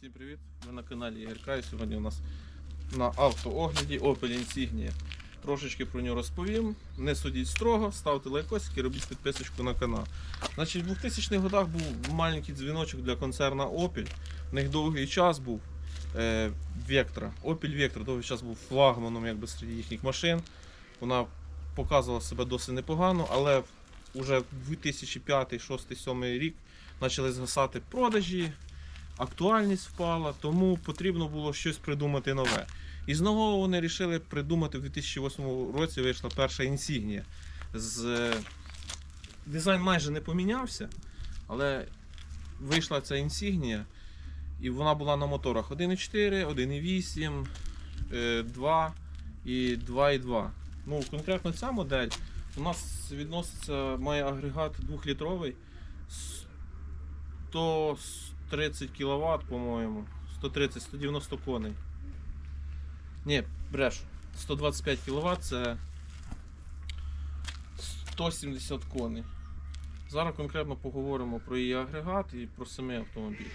Всім привіт! Ви на каналі ігорка і сьогодні у нас на автоогляді Opel Insignia. Трошечки про нього розповім. Не судіть строго, ставте лайкосики, робіть підписочку на канал. Значить, в 2000-х годах був маленький дзвіночок для концерна Opel. У них довгий час був е, Vectra. Opel Vectra довгий час був флагманом якби, серед їхніх машин. Вона показувала себе досить непогано, але вже 2005, 2006, 2007 рік почали згасати продажі актуальність впала, тому потрібно було щось придумати нове. І знову вони вирішили придумати в 2008 році вийшла перша інсігнія. З... е, Дизайн майже не помінявся, але вийшла ця інсігнія, і вона була на моторах 1.4, 1.8, е, 2 і 2.2. Ну, конкретно ця модель у нас відноситься, має агрегат 2-літровий 130 кВт, по-моєму. 130-190 коней. Ні, брешу. 125 кВт це 170 коней. Зараз конкретно поговоримо про її агрегат і про самий автомобіль.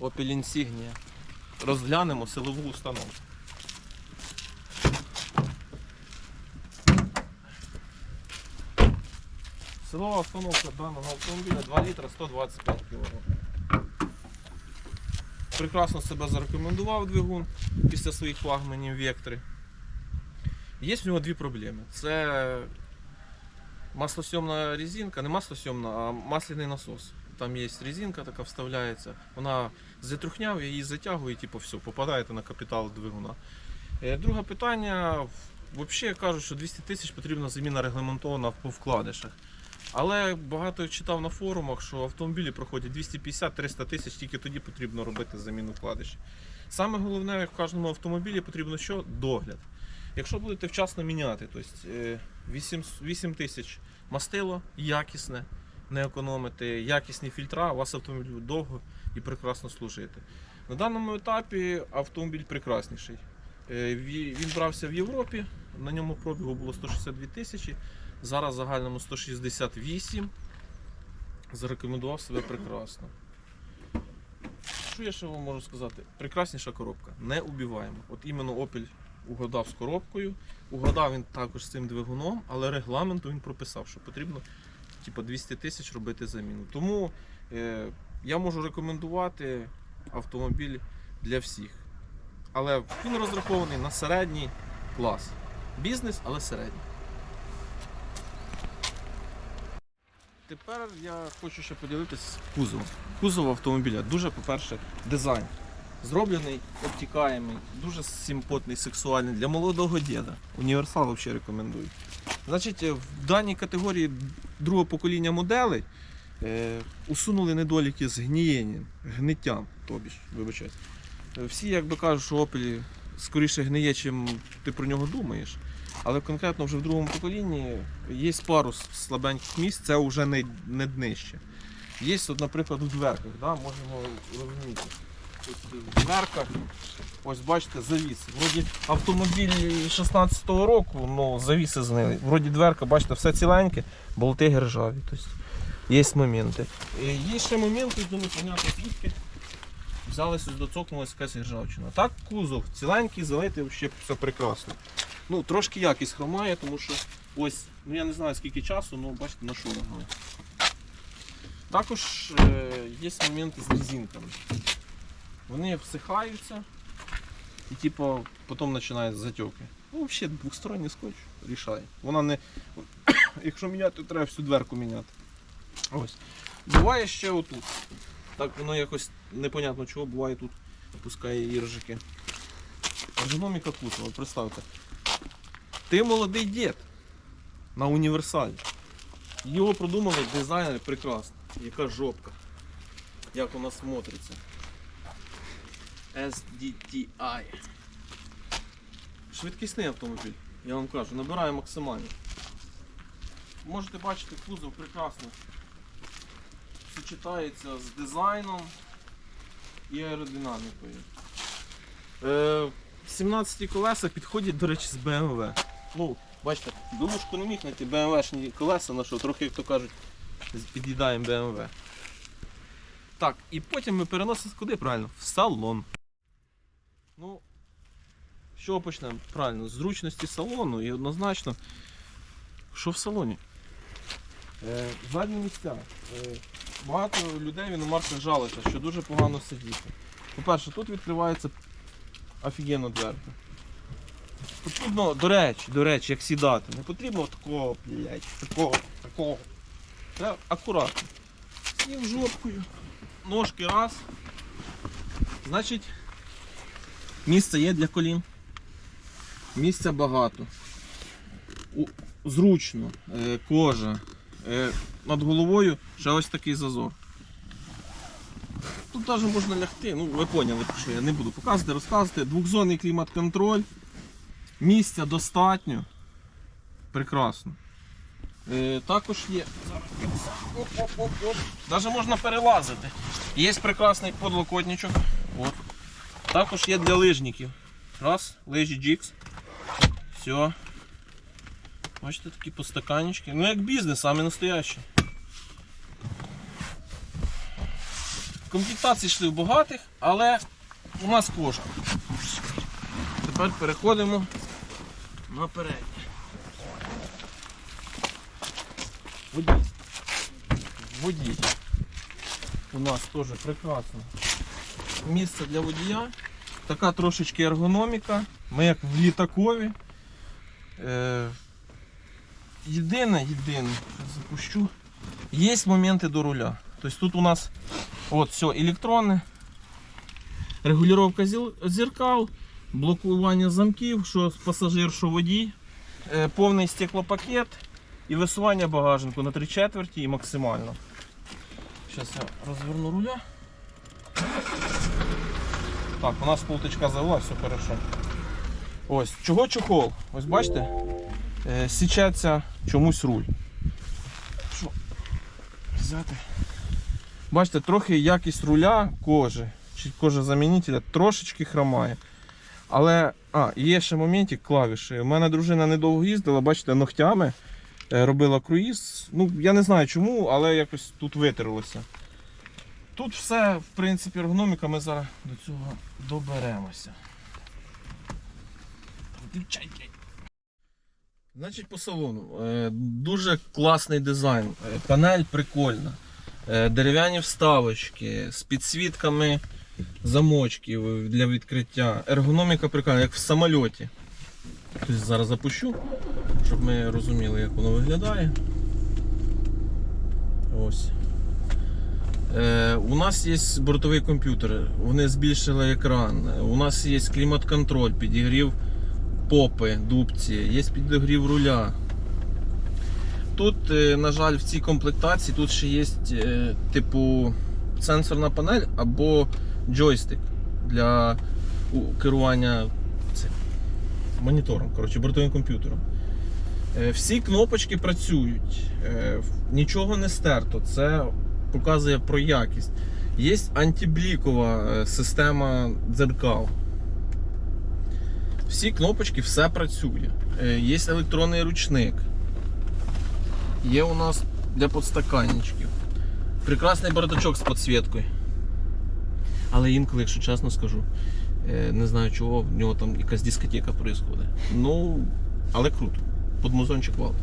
Opel Insignia. Розглянемо силову установку. Силова установка даного автомобіля 2 літра 125 кг. Прекрасно себе зарекомендував двигун після своїх флагманів Вектори. Є в нього дві проблеми. Це маслосйомна резинка, не маслосйомна, а масляний насос. Там є резинка, така вставляється. Вона затрухняв, її затягує, і типу, все, попадаєте на капітал двигуна. Е, Друге питання. Взагалі кажуть, що 200 тисяч потрібна заміна регламентована по вкладишах. Але багато читав на форумах, що автомобілі проходять 250-300 тисяч, тільки тоді потрібно робити заміну вкладишів. Саме головне як в кожному автомобілі потрібно що? Догляд. Якщо будете вчасно міняти, тобто е, 8, 8 тисяч мастило якісне, не економити, якісні фільтра, у вас автомобіль довго і прекрасно служити. На даному етапі автомобіль прекрасніший. Е, Він брався в Європі, на ньому пробігу було 162 тисячі. Зараз в загальному 168. Зарекомендував себе прекрасно. Що я ще вам можу сказати? Прекрасніша коробка. Не убиваємо. От іменно Opel угадав з коробкою. Угадав він також з цим двигуном, але регламенту він прописав, що потрібно типу, 200 тисяч робити заміну. Тому е, я можу рекомендувати автомобіль для всіх. Але він розрахований на середній клас. Бізнес, але середній. Тепер я хочу ще поділитися кузовом. Кузов автомобіля дуже, по-перше, дизайн. Зроблений, обтікаємий, дуже симпотний, сексуальний для молодого діда. Універсал взагалі рекомендую. Значить, е, в даній категорії другого покоління моделей е, усунули недоліки з гнієнням, гниттям, тобі ж, вибачайте. Всі, якби кажуть, що Opel скоріше гниє, чим ти про нього думаєш. Але конкретно вже в другому поколінні є пару слабеньких місць, це вже не, не днище. Є, от, наприклад, у дверках, да, можемо розуміти. В дверках, ось бачите, завіси. Вроді автомобіль 16-го року, ну завіси знили. Вроді дверка, бачите, все ціленьке, болти гержаві. Тобто є моменти. І Є ще моменти, де непонятно звідки. Взялися, доцокнулася якась гержавчина. Так, кузов ціленький, залитий, взагалі все прекрасно. Ну, трошки якість хромає, тому що ось, ну я не знаю скільки часу, ну бачите, на шурах. Також е, є моменти з резинками. Вони всихаються і типу, потім починають затьоки. Ну, взагалі двосторонній скотч рішає. Вона не. Якщо міняти, то треба всю дверку міняти. Ось. Буває ще отут. Так воно якось непонятно чого буває тут, пускає іржики. Ергономіка кузова, представте. Ти молодий дід на універсалі. Його продумали дизайнери прекрасно. Яка жопка. Як вона смотриться. SDTI. Швидкісний автомобіль, я вам кажу, набирає максимально. Можете бачити, кузов прекрасно сочетається з дизайном і аеродинамікою. Е, 17 колеса підходять, до речі, з BMW. Ну, бачите, думушку не міг знайти BMW-шні колеса, на що трохи, як то кажуть, під'їдаємо BMW. Так, і потім ми переносимо куди правильно? В салон. Ну, чого почнемо? Правильно, зручності салону і однозначно, що в салоні? Е, задні місця. Е, багато людей в іномарках жалиться, що дуже погано сидіти. По-перше, тут відкривається офігенно дверка. Потрібно, до речі, до речі, як сідати. Не потрібно такого, блядь, такого, такого. Треба акуратно. Сів жопкою. Ножки раз. Значить, місце є для колін. Місця багато. Зручно. Е, кожа. Е, над головою ще ось такий зазор. Тут навіть можна лягти, ну ви поняли, що я не буду показувати, розказувати. Двохзонний клімат-контроль. Місця достатньо. Прекрасно. Е, також є. Даже можна перелазити. Є прекрасний подлокотничок. От. Також є для лижників. Раз, лижі джікс. Все. Бачите, такі постаканечки. Ну як бізнес, саме настоящий. Комплектації йшли в багатих, але у нас кошка. Тепер переходимо на переднє. Водій. Водій. У нас теж прекрасно. Місце для водія. Така трошечки ергономіка. Ми як в літакові. Е, єдине, єдине, запущу. Є моменти до руля. Тобто тут у нас от все електронне. Регулювання зеркал, блокування замків, що пасажир, що водій. Е, повний стеклопакет і висування багажнику на 3 четверті і максимально. Зараз я розверну руля. Так, у нас полточка завела, все хорошо. Ось, чого чохол? Ось бачите? Е, січеться чомусь руль. Що? Взяти. Бачите, трохи якість руля кожи, чи кожезамінителя трошечки хромає. Але, а, є ще моментик клавіші. У мене дружина недовго їздила, бачите, ногтями е, робила круїз. Ну, я не знаю чому, але якось тут витерлося. Тут все, в принципі, ергономіка, ми зараз до цього доберемося. Дівчатки. Значить, по салону. Е, Дуже класний дизайн. Е, Панель прикольна. Дерев'яні вставочки з підсвітками замочків для відкриття. Ергономіка прикольна, як в самольоті. Тобто зараз запущу, щоб ми розуміли, як воно виглядає. Ось. Е, у нас є бортовий комп'ютер, вони збільшили екран. У нас є клімат-контроль, підігрів попи, дубці, є підігрів руля. Тут, е, на жаль, в цій комплектації тут ще є е, типу сенсорна панель або джойстик для керування цим монітором, коротше, бортовим комп'ютером. Е, Всі кнопочки працюють, е, нічого не стерто. Це показує про якість. Є антиблікова е, система дзеркал. Всі кнопочки, все працює. Є електронний ручник. Є у нас для подстаканничків. Прекрасний бардачок з підсвіткою. Але інколи, якщо чесно скажу, е, не знаю чого, в нього там якась дискотека відбувається. Ну, але круто. Под музончик валить.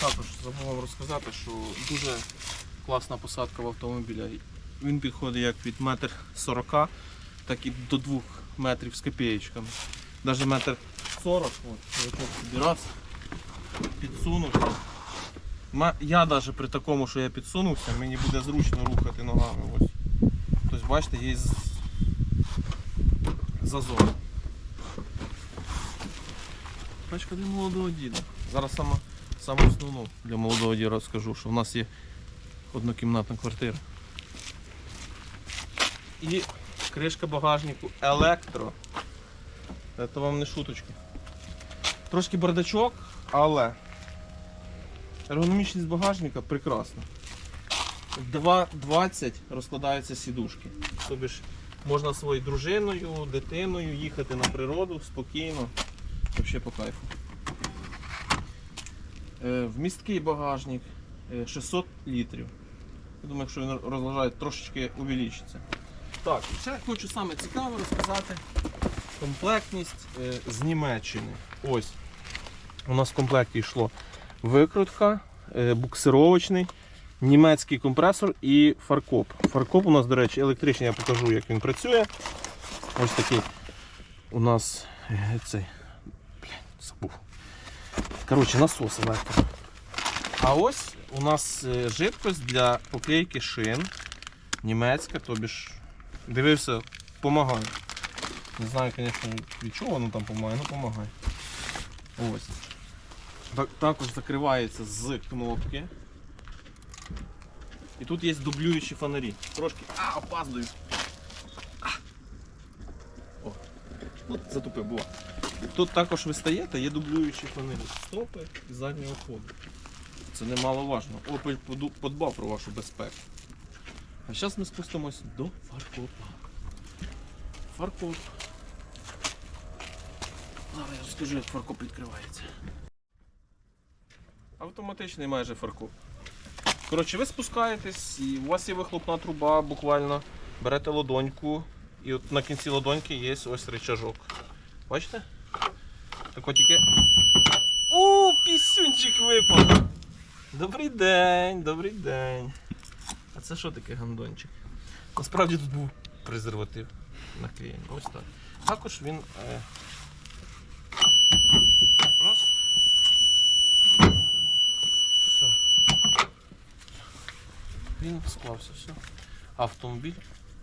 Також забув розказати, що дуже класна посадка в автомобіля. Він підходить як від метр сорока, так і до двох метрів з копієчками. Навіть метр сорок, підсунувся. Я навіть при такому, що я підсунувся, мені буде зручно рухати ногами. Ось. Тобто, бачите, є зазор. Тачка для молодого діда. Зараз саме, саме основну для молодого діда розкажу, що в нас є однокімнатна квартира. І кришка багажнику електро. Це вам не шуточки. Трошки бардачок, але ергономічність багажника прекрасна. 2,20 розкладаються сідушки. Тобі ж можна своєю дружиною, дитиною їхати на природу спокійно. Взагалі по кайфу. Е, Вмісткий багажник е, 600 літрів. Я думаю, якщо він розлажає, трошечки увеличиться. Так, ще хочу саме цікаве розказати. Комплектність е, з Німеччини. Ось. У нас в комплекті йшло викрутка, е, буксировочний, німецький компресор і фаркоп. Фаркоп у нас, до речі, електричний, я покажу, як він працює. Ось такий у нас е, цей. Блядь, забув. Коротше, насос електро. А ось у нас е, жидкость для поклейки шин. Німецька, тобі ж дивився, допомагає. Не знаю, звісно, від чого воно там допомагає, але допомагає. Ось. Так- Також закривається з кнопки. І тут є дублюючі фонарі. Трошки. А, опаздую. А. О. От затупив, було. Тут також ви стаєте, є дублюючі фонарі. Стопи і заднього ходу. Це немаловажно. Opel подбав про вашу безпеку. А зараз ми спустимось до фаркопа. Фаркоп. Зараз я розкажу, як фаркоп відкривається. Автоматичний майже фаркоп. Коротше, ви спускаєтесь і у вас є вихлопна труба, буквально берете ладоньку, і от на кінці ладоньки є ось рычажок. Бачите? Так от тільки. У, пісюнчик випав! Добрий день, добрий день. А це що таке гандончик? Насправді тут був презерватив наклеєний. Ось так. Також він. Е... Раз. Все. Він склався, все. Автомобіль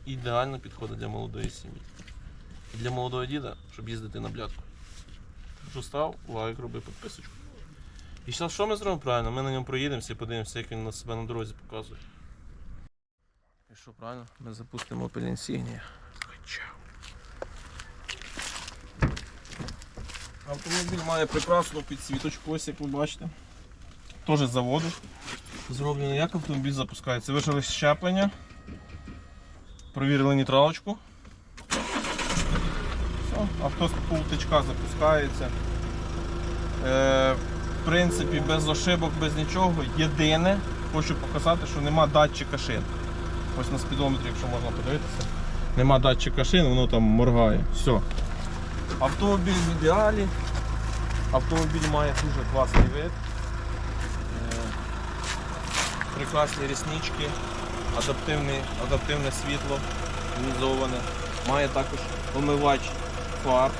ідеально підходить для молодої сім'ї. І для молодого діда, щоб їздити на блядку. Що став, лайк, роби підписочку. І зараз що ми зробимо правильно? Ми на ньому проїдемося і подивимося, як він на себе на дорозі показує. І що правильно? Ми запустимо Opel Insignia. Автомобіль має прекрасну підсвіточку, ось як ви бачите. Теж з заводу. Зроблено, як автомобіль запускається. Вижили щеплення. Провірили нейтралочку. Все, авто з полтичка запускається. Е, в принципі, без ошибок, без нічого. Єдине, хочу показати, що нема датчика шин. Ось на спідометрі, якщо можна подивитися. Нема датчика шин, воно там моргає. Все. Автомобіль в ідеалі. Автомобіль має дуже класний вид. Е, Прекрасні ріснички, адаптивне, адаптивне світло організоване. Має також омивач фар.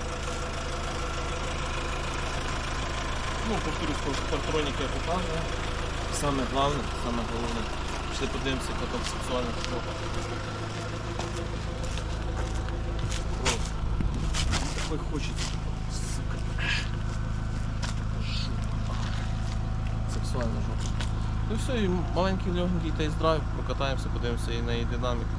Ну, повторюсь, партроніки я показую. Саме головне, саме головне. Пішли подивимося, яка там сексуальна штука. Хочеться. Сука. Жопа. Сексуальна жопа. Ну все, і маленький легенький тест-драйв, прокатаємося, подивимося і на її динаміку.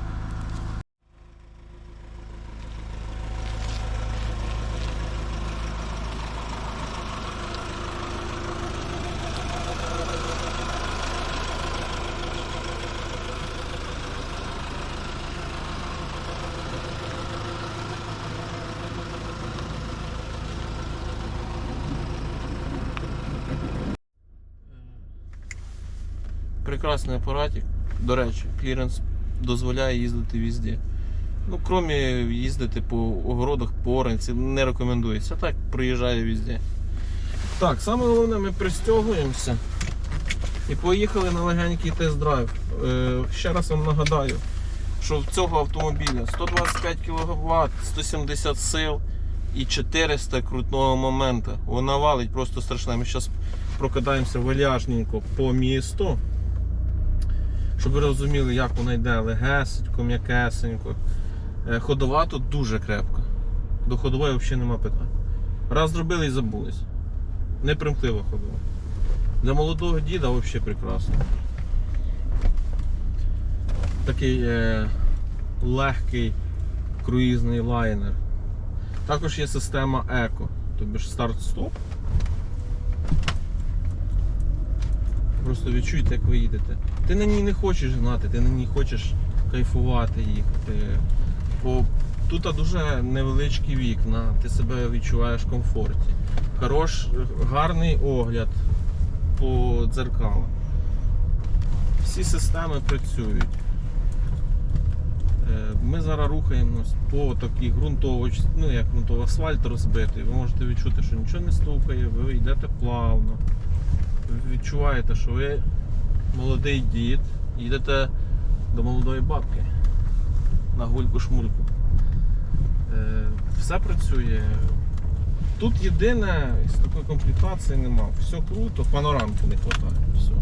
Прекрасний апаратик. До речі, кліренс дозволяє їздити везде. Ну, крім їздити по огородах, по оранці, не рекомендується. Так проїжджає везде. Так, саме головне, ми пристягуємося і поїхали на легенький тест-драйв. Е, ще раз вам нагадаю, що в цього автомобіля 125 кВт, 170 сил і 400 крутного моменту. Вона валить просто страшно. Ми зараз прокидаємося валяжненько по місту. Щоб ви розуміли, як вона йде легесенько, м'якесенько. Е, Ходова тут дуже крепка. До ходової взагалі нема питань. Раз зробили і забулись. Непримхлива ходова. Для молодого діда взагалі прекрасно. Такий е, легкий круїзний лайнер. Також є система еко, тобі ж старт-стоп. Просто відчуйте, як ви їдете. Ти на ній не хочеш гнати, ти на ній хочеш кайфувати їхати. Бо тут дуже невеличкі вікна, ти себе відчуваєш в комфорті. Хорош, гарний огляд. по дзеркалам. Всі системи працюють. Е, Ми зараз рухаємось по такій ґрунтовоч, ну як ґрунтовий асфальт розбитий. Ви можете відчути, що нічого не стукає, ви йдете плавно. Відчуваєте, що ви молодий дід, їдете до молодої бабки на гульку-шмульку. Е, Все працює. Тут єдине, з такої комплектації нема. Все круто, панорамки не вистачає. Все.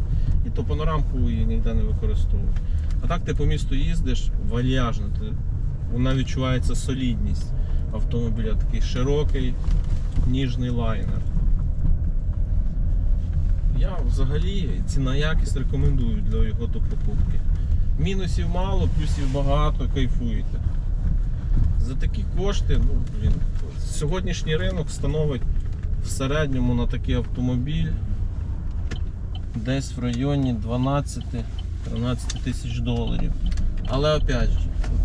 І то панорамку її ніде не використовують. А так ти по місту їздиш вальяжно, ти, вона відчувається солідність автомобіля, такий широкий, ніжний лайнер. Я взагалі ціна якість рекомендую для його до покупки. Мінусів мало, плюсів багато, кайфуєте. За такі кошти, ну, блін, сьогоднішній ринок становить в середньому на такий автомобіль десь в районі 12-13 тисяч доларів. Але опять же,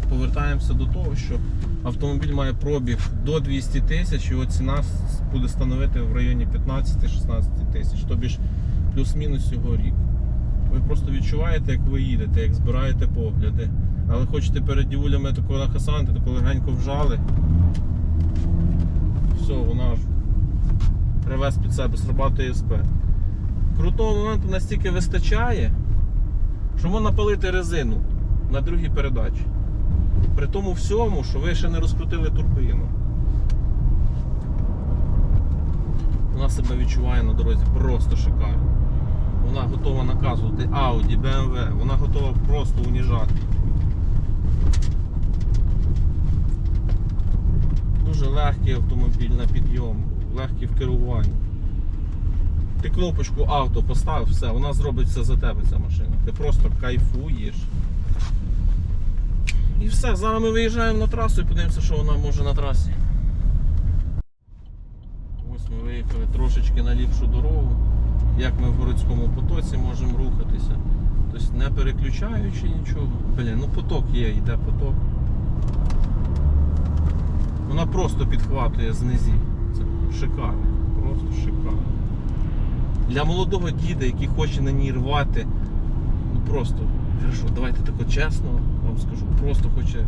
повертаємося до того, що автомобіль має пробіг до 200 тисяч, його ціна буде становити в районі 15-16 тисяч, тобі плюс-мінус його рік. Ви просто відчуваєте, як ви їдете, як збираєте погляди. Але хочете перед дівулями такого нахасанти, тако легенько вжали. Все, вона ж привез під себе срабатує СП. Крутого моменту настільки вистачає, що можна палити резину на другій передачі. При тому всьому, що ви ще не розкрутили турбину. Себе відчуває на дорозі просто шикарно. Вона готова наказувати Audi, BMW, вона готова просто уніжати. Дуже легкий автомобіль на підйом, легкий в керуванні. Ти кнопочку авто поставив, все, вона зробить все за тебе ця машина. Ти просто кайфуєш. І все, зараз ми виїжджаємо на трасу і подивимося, що вона може на трасі. Ось ми виїхали трошечки на ліпшу дорогу, як ми в городському потоці можемо рухатися. Тобто не переключаючи нічого. Блін, ну поток є, йде поток. Вона просто підхватує знизі. Це шикарно. Просто шикарно. Для молодого діда, який хоче на ній рвати, ну просто, хорошо, давайте тако чесно вам скажу, просто хоче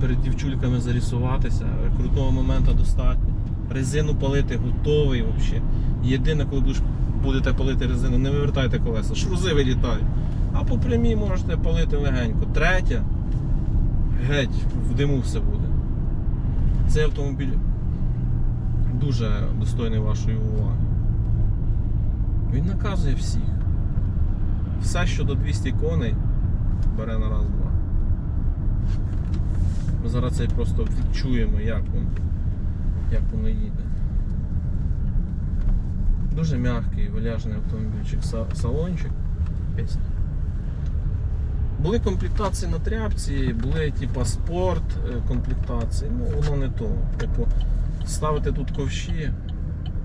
перед дівчульками зарисуватися, крутого моменту достатньо. Резину палити готовий взагалі. Єдине, коли будеш, будете палити резину, не вивертайте колеса, шрузи вилітають. А по прямій можете палити легенько. Третя, геть, в диму все буде. Цей автомобіль дуже достойний вашої уваги. Він наказує всіх. Все, що до 200 коней, бере на раз-два. Ми зараз це просто відчуємо, як воно, як воно їде. Дуже м'який, валяжний автомобільчик, салончик. Пісня. Були комплектації на тряпці, були типа спорт е, комплектації, ну воно не то. Типу, ставити тут ковші,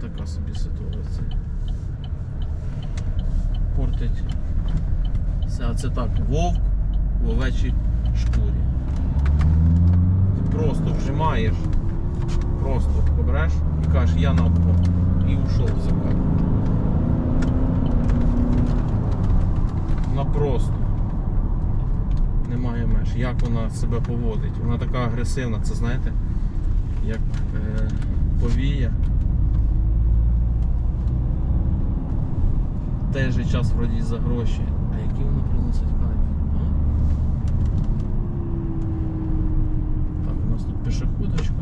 така собі ситуація. Портить. А це так, вовк в овечій шкурі. Ти просто вжимаєш, просто побереш і кажеш, я на обход. І ушов в закат. Вона просто немає меж. Як вона себе поводить? Вона така агресивна, це знаєте, як е, повія. Той же час вроді за гроші. А які вона приносить кайф? Так, у нас тут пішоходочка.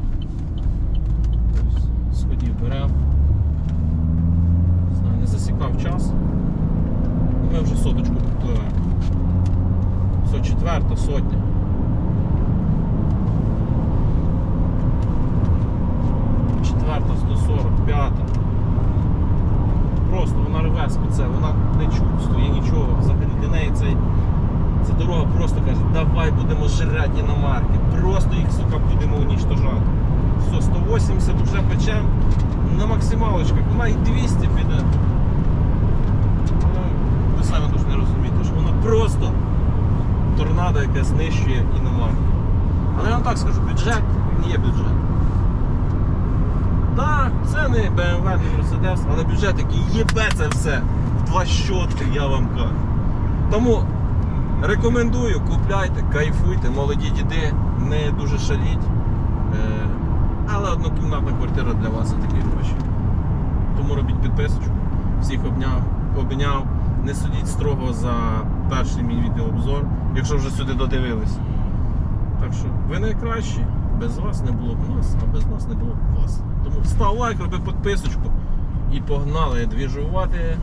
Беремо. Не засікав час. Ми вже соточку підпливаємо. Все, четверта сотня. Четверта, 140, п'ята. Просто вона рве спеце, вона не чувствує нічого. Взагалі для неї цей, ця дорога просто каже, давай будемо жрати іномарки. Просто їх, сука, будемо унічтожати. Все, 180 вже печем на максималочках. Вона і 200 піде. Ну, ви самі дуже не розумієте, що вона просто торнадо, яке знищує іномарки. Але я вам так скажу, бюджет він є бюджет. Так, це не BMW, не Mercedes, але бюджет, який їбе це все два щотки, я вам кажу. Тому рекомендую, купляйте, кайфуйте, молоді діди, не дуже шаліть. Але однокімнатна квартира для вас за такі гроші. Тому робіть підписочку, всіх обняв, обняв. Не судіть строго за перший мій відеообзор, якщо вже сюди додивились. Так що ви найкращі, без вас не було б нас, а без нас не було б вас. Тому став лайк, роби підписочку і погнали двіжувати